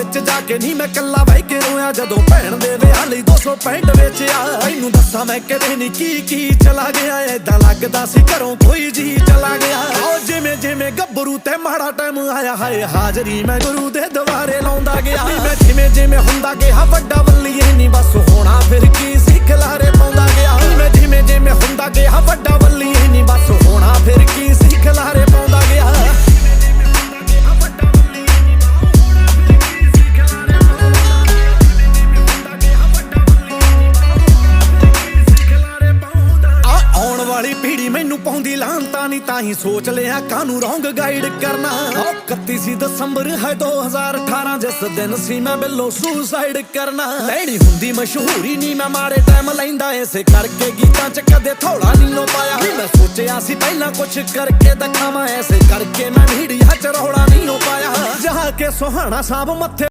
ਵਿੱਚ ਜਾ ਕੇ ਨਹੀਂ ਮੈਂ ਕੱਲਾ ਬਹਿ ਕੇ ਰੋਇਆ। ਜਦੋਂ ਭੈਣ ਦੇ ਵਿਆਹ ਲਈ 265 ਵੇਚਿਆ ਇਹਨੂੰ ਦੱਸਾਂ ਮੈਂ ਕਿਤੇ ਨਹੀਂ ਕੀ ਕੀ ਚਲਾ ਗਿਆ। ਏਦਾਂ ਲੱਗਦਾ ਸੀ ਘਰੋਂ ਕੋਈ ਜੀ ਚਲਾ ਗਿਆ। ਉਹ ਜਿਵੇਂ ਜਿਵੇਂ ਗੱਭਰੂ ਤੇ ਮਾੜਾ ਟਾਈਮ ਆਇਆ, ਹਾਏ ਹਾਜ਼ਰੀ ਮੈਂ ਗੁਰੂ ਦੇ ਦਵਾਰੇ ਲਾਉਂਦਾ ਗਿਆ। ਮੈਂ ਜਿਵੇਂ ਜਿਵੇਂ ਹੁੰਦਾ ਗਿਆ, ਵੱਡਾ ਲਾਂਤਾ ਨਹੀਂ ਤਾਂ ਹੀ ਸੋਚ ਲਿਆ ਕਾਨੂੰ ਰੋਂਗ ਗਾਈਡ ਕਰਨਾ। 31 ਦਸੰਬਰ ਹੈ 2018 ਜਿਸ ਦਿਨ ਸੀ ਮੈਂ ਬਿੱਲੋ ਸੁਸਾਈਡ ਕਰਨਾ। ਲੈਣੀ ਹੁੰਦੀ ਮਸ਼ਹੂਰੀ ਨਹੀਂ ਮੈਂ ਮਾੜੇ ਟਾਈਮ ਲੈਂਦਾ ਐਸੇ ਕਰਕੇ ਗੀਤਾਂ 'ਚ ਕਦੇ ਥੋੜਾ ਨਹੀਂ ਲੋ ਪਾਇਆ ਮੈਂ ਸੋਚਿਆ ਸੀ ਪਹਿਲਾਂ ਕੁਝ ਕਰਕੇ ਦਿਖਾਵਾਂ ਐਸੇ ਕਰਕੇ ਮੈਂ ਮੀਡੀਆ 'ਚ ਰੌਲਾ ਨਹੀਂ ਹੋ ਪਾਇਆ। ਜਾ ਕੇ ਸੁਹਾਣਾ ਸਾਹਿਬ ਮੱਥੇ